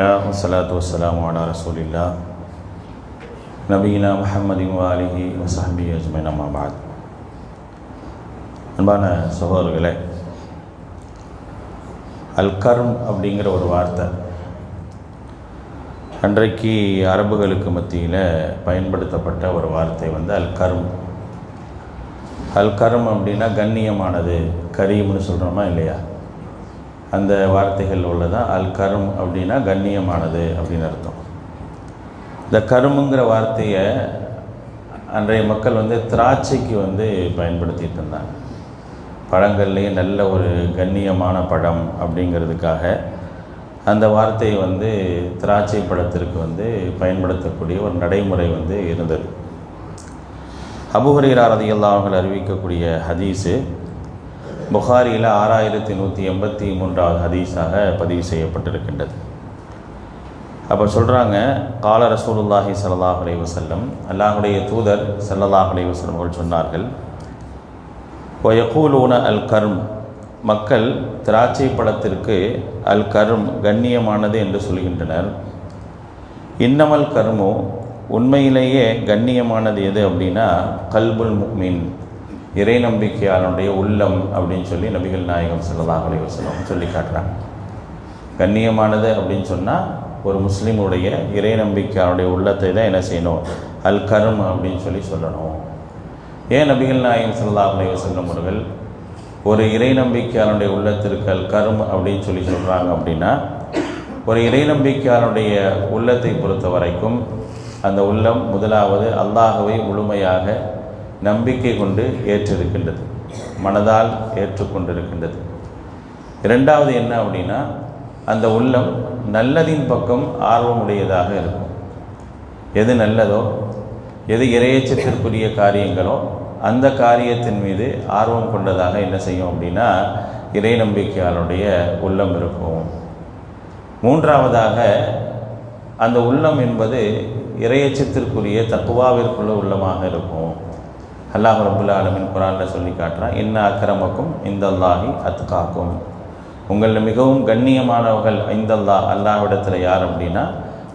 அல்ஹம்துலில்லா வஸ்ஸலாத்து வஸ்ஸலாமு அலா ரசூலில்லா நபீனா முஹம்மதின் வாலிஹி வசஹபி அஜ்மைன் அம்மாபாத் அன்பான சகோதரர்களே அல்கர்ம் அப்படிங்கிற ஒரு வார்த்தை அன்றைக்கு அரபுகளுக்கு மத்தியில் பயன்படுத்தப்பட்ட ஒரு வார்த்தை வந்து அல்கர்ம் அல்கர்ம் அப்படின்னா கண்ணியமானது கரீம்னு சொல்கிறோமா இல்லையா? அந்த வார்த்தைகள் உள்ளதான் அல் கரும் அப்படின்னா கண்ணியமானது அப்படின்னு அர்த்தம். இந்த கருமுங்கிற வார்த்தையை அன்றைய மக்கள் வந்து திராட்சைக்கு வந்து பயன்படுத்திட்டு இருந்தாங்க. பழங்கள்லேயே நல்ல ஒரு கண்ணியமான பழம் அப்படிங்கிறதுக்காக அந்த வார்த்தையை வந்து திராட்சை பழத்திற்கு வந்து பயன்படுத்தக்கூடிய ஒரு நடைமுறை வந்து இருந்தது. அபுஹரீரா ரதியல்லா அறிவிக்கக்கூடிய ஹதீஸு புகாரியில் ஆறாயிரத்தி நூற்றி எண்பத்தி மூன்றாவது ஹதீஸாக பதிவு செய்யப்பட்டிருக்கின்றது. அப்போ சொல்கிறாங்க கால ரசூலுல்லாஹி சல்லாஹ் அலைஹி வசல்லம் அல்லாஹுடைய தூதர் சல்லல்லாஹ் அலைஹி வசல்லம் அவர்கள் சொன்னார்கள் ஒயகூலூன அல் கர்ம் மக்கள் திராட்சை பழத்திற்கு அல் கரும் கண்ணியமானது என்று சொல்கின்றனர். இன்னமல் கர்மோ உண்மையிலேயே கண்ணியமானது எது அப்படின்னா கல்புல் முக்மின் இறை நம்பிக்கையாளனுடைய உள்ளம் அப்படின்னு சொல்லி நபிகள் நாயகம் செல்லதாக அலைஹி சொல்லி காட்டுறாங்க. கண்ணியமானது அப்படின்னு சொன்னால் ஒரு முஸ்லீமுடைய இறை நம்பிக்கையாளனுடைய உள்ளத்தை தான் என்ன செய்யணும்? அல் கரும் அப்படின்னு சொல்லி சொல்லணும். ஏன் நபிகள் நாயகம் சல்லல்லாஹ் அலைஹி வஸல்லம் அவர்கள் ஒரு இறை நம்பிக்கையாளனுடைய உள்ளத்திற்கு அல் கரும் அப்படின்னு சொல்லி சொல்கிறாங்க அப்படின்னா ஒரு இறை நம்பிக்கையாளனுடைய உள்ளத்தை பொறுத்த வரைக்கும் அந்த உள்ளம் முதலாவது அல்லாஹவை முழுமையாக நம்பிக்கை கொண்டு ஏற்றிருக்கின்றது. மனதால் ஏற்றுக்கொண்டிருக்கின்றது. இரண்டாவது என்ன அப்படின்னா அந்த உள்ளம் நல்லதின் பக்கம் ஆர்வமுடையதாக இருக்கும். எது நல்லதோ எது இரையச்சத்திற்குரிய காரியங்களோ அந்த காரியத்தின் மீது ஆர்வம் கொண்டதாக என்ன செய்யும் அப்படின்னா இறை நம்பிக்கையாளருடைய உள்ளம் இருக்கும். மூன்றாவதாக அந்த உள்ளம் என்பது இரையச்சத்திற்குரிய தக்குவாவிற்குள்ள உள்ளமாக இருக்கும். அல்லாஹ் ரபுல்லா ஆலமின் குரானில் சொல்லி காட்டுறான் இன்ன அக்கிரமக்கும் இந்த அல்லாஹி அத்காக்கும். உங்களில் மிகவும் கண்ணியமானவர்கள் ஐந்தல்லா அல்லாஹ்விடத்தில் யார் அப்படின்னா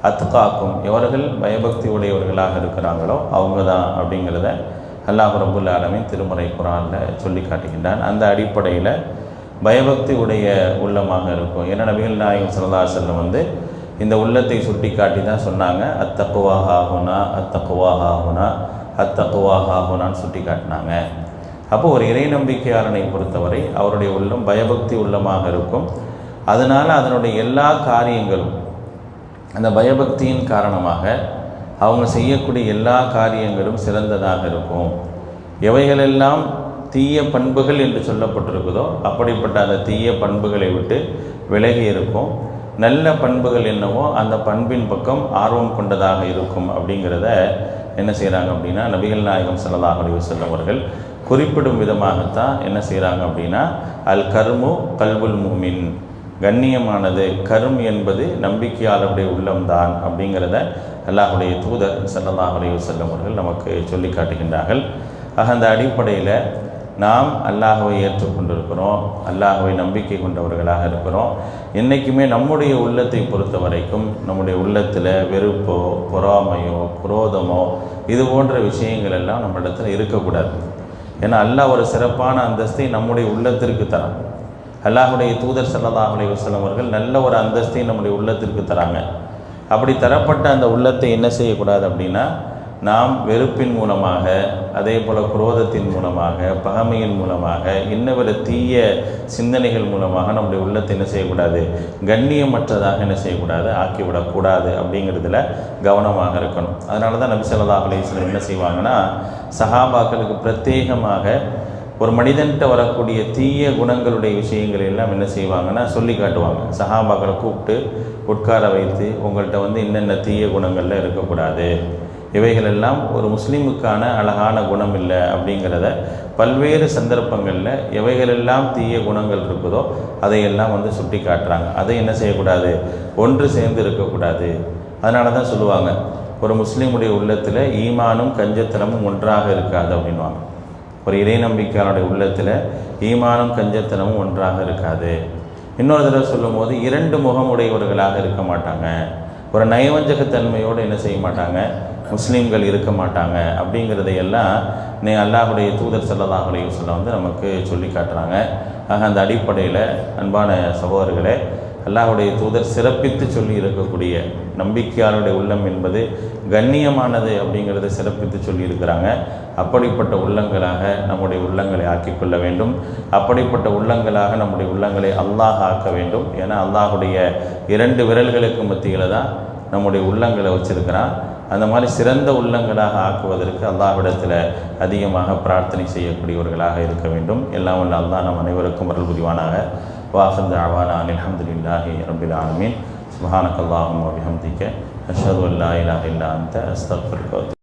அத்காக்கும். எவர்கள் பயபக்தி உடையவர்களாக இருக்கிறாங்களோ அவங்க தான் அப்படிங்கிறத அல்லாஹ் ரபுல் ஆலமின் திருமறை குரானில் சொல்லி காட்டுகின்றான். அந்த அடிப்படையில் பயபக்தி உடைய உள்ளமாக இருக்கும். ஏன்னா நபிகள் நாயகம் சல்லா செல்லம் வந்து இந்த உள்ளத்தை சுட்டி காட்டி தான் சொன்னாங்க அத்தக்குவாக ஆகுனா அத்தக்குவாக சுட்டி காட்டினாங்க. அப்போ ஒரு இறை நம்பிக்கையாளனை பொறுத்தவரை அவருடைய உள்ளம் பயபக்தி உள்ளமாக இருக்கும். அதனால் அதனுடைய எல்லா காரியங்களும் அந்த பயபக்தியின் காரணமாக அவங்க செய்யக்கூடிய எல்லா காரியங்களும் சிறந்ததாக இருக்கும். எவைகளெல்லாம் தீய பண்புகள் என்று சொல்லப்பட்டிருக்குதோ அப்படிப்பட்ட அந்த தீய பண்புகளை விட்டு விலகி இருக்கும். நல்ல பண்புகள் என்னவோ அந்த பண்பின் பக்கம் ஆர்வம் கொண்டதாக இருக்கும் அப்படிங்கிறத என்ன செய்கிறாங்க அப்படின்னா நபிகள் நாயகம் சல்லாஹ் அலி வசல்லம் அவர்கள் குறிப்பிடும் விதமாகத்தான் என்ன செய்கிறாங்க அப்படின்னா அல் கர்மு கல்புல் மூமின். கண்ணியமானது கரும் என்பது நம்பிக்கையாளருடைய உள்ளம்தான் அப்படிங்கிறத அல்லாஹுடைய தூதர் சல்லல்லாஹ் அலி வசல்லம் அவர்கள் நமக்கு சொல்லி காட்டுகின்றார்கள். ஆக அந்த அடிப்படையில் நாம் அல்லாஹவை ஏற்றுக்கொண்டிருக்கிறோம் அல்லாஹவை நம்பிக்கை கொண்டவர்களாக இருக்கிறோம். என்றைக்குமே நம்முடைய உள்ளத்தை பொறுத்த வரைக்கும் நம்முடைய உள்ளத்தில் வெறுப்போ பொறாமையோ குரோதமோ இது போன்ற விஷயங்கள் எல்லாம் நம்ம இடத்துல இருக்கக்கூடாது. ஏன்னா அல்லாஹ் ஒரு சிறப்பான அந்தஸ்தை நம்முடைய உள்ளத்திற்கு தரான் அல்லாஹுடைய தூதர் சல்லாஹ் அலி அவர்கள் நல்ல ஒரு அந்தஸ்தை நம்முடைய உள்ளத்திற்கு தராங்க. அப்படி தரப்பட்ட அந்த உள்ளத்தை என்ன செய்யக்கூடாது அப்படின்னா நாம் வெறுப்பின் மூலமாக அதே போல் குரோதத்தின் மூலமாக பகமையின் மூலமாக இன்னவர தீய சிந்தனைகள் மூலமாக நம்முடைய உள்ளத்தை என்ன செய்யக்கூடாது? கண்ணியமற்றதாக என்ன செய்யக்கூடாது? ஆக்கிவிடக்கூடாது அப்படிங்கிறதுல கவனமாக இருக்கணும். அதனால தான் நபி சொல்லா அலிஸ்லம் என்ன செய்வாங்கன்னா சஹாபாக்களுக்கு பிரத்யேகமாக ஒரு மனிதன்கிட்ட வரக்கூடிய தீய குணங்களுடைய விஷயங்கள் எல்லாம் என்ன செய்வாங்கன்னா சொல்லி காட்டுவாங்க. சஹாபாக்களை கூப்பிட்டு உட்கார வைத்து உங்கள்கிட்ட வந்து என்னென்ன தீய குணங்கள்லாம் இருக்கக்கூடாது. இவைகளெல்லாம் ஒரு முஸ்லீமுக்கான அழகான குணம் இல்லை அப்படிங்கிறத பல்வேறு சந்தர்ப்பங்களில் எவைகளெல்லாம் தீய குணங்கள் இருக்குதோ அதையெல்லாம் வந்து சுட்டி காட்டுறாங்க. அதை என்ன செய்யக்கூடாது? ஒன்று சேர்ந்து இருக்கக்கூடாது. அதனால தான் சொல்லுவாங்க ஒரு முஸ்லீமுடைய உள்ளத்தில் ஈமானும் கஞ்சத்தனமும் ஒன்றாக இருக்காது அப்படின்வாங்க ஒரு இறை நம்பிக்கையாளருடைய உள்ளத்தில் ஈமானும் கஞ்சத்தனமும் ஒன்றாக இருக்காது. இன்னொரு தடவை சொல்லும்போது இரண்டு முகமுடையவர்களாக இருக்க மாட்டாங்க. ஒரு நயவஞ்சகத்தன்மையோடு என்ன செய்ய மாட்டாங்க? முஸ்லீம்கள் இருக்க மாட்டாங்க. அப்படிங்கிறதையெல்லாம் நீ அல்லாஹுடைய தூதர் ஸல்லல்லாஹு சொல்ல வந்து நமக்கு சொல்லி காட்டுறாங்க. ஆக அந்த அடிப்படையில் அன்பான சகோதரர்களே அல்லாஹுடைய தூதர் சிறப்பித்து சொல்லி இருக்கக்கூடிய நம்பிக்கையாளருடைய உள்ளம் என்பது கண்ணியமானது அப்படிங்கிறத சிறப்பித்து சொல்லியிருக்கிறாங்க. அப்படிப்பட்ட உள்ளங்களாக நம்முடைய உள்ளங்களை ஆக்கிக்கொள்ள வேண்டும். அப்படிப்பட்ட உள்ளங்களாக நம்முடைய உள்ளங்களை அல்லாஹ் ஆக்க வேண்டும். ஏன்னா அல்லாஹுடைய இரண்டு விரல்களுக்கு மத்தியில் தான் நம்முடைய உள்ளங்களை வச்சிருக்கிறான். அந்த மாதிரி சிறந்த உள்ளங்களாக ஆக்குவதற்கு அல்லாஹ்விடத்தில் அதிகமாக பிரார்த்தனை செய்யக்கூடியவர்களாக இருக்க வேண்டும். எல்லாம் உள்ள அல்லாஹ் நம் அனைவருக்கும் அருள் புரிவானாக. وآخر دعوانا أن الحمد لله رب العالمين. سبحانك اللهم وبحمدك أشهد أن لا إله إلا أنت أستغفرك